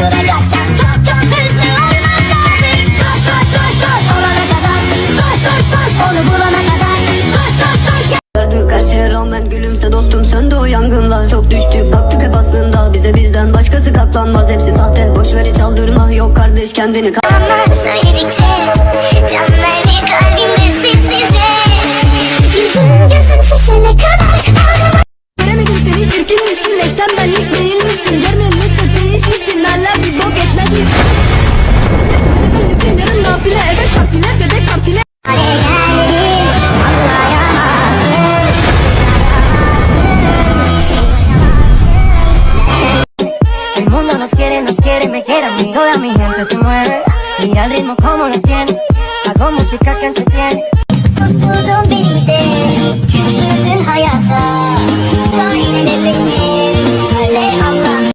duracaksan çok çok hızlı olman lazım. Koş koş koş koş. Olana kadar Koş koş koş. Onu bulana kadar Koş koş koş. Yardı karşı rağmen gülümse dostum. Söndü o yangınlar. Çok düştük baktık hep aslında. Bize bizden başkası katlanmaz. Hepsi sahte. Boşver hiç aldırma. Yok kardeş kendini söyledikçe quiere, me quiere a mí. Mi gente se mueve. Mira el ritmo como nos tiene. Hago música que entretiene.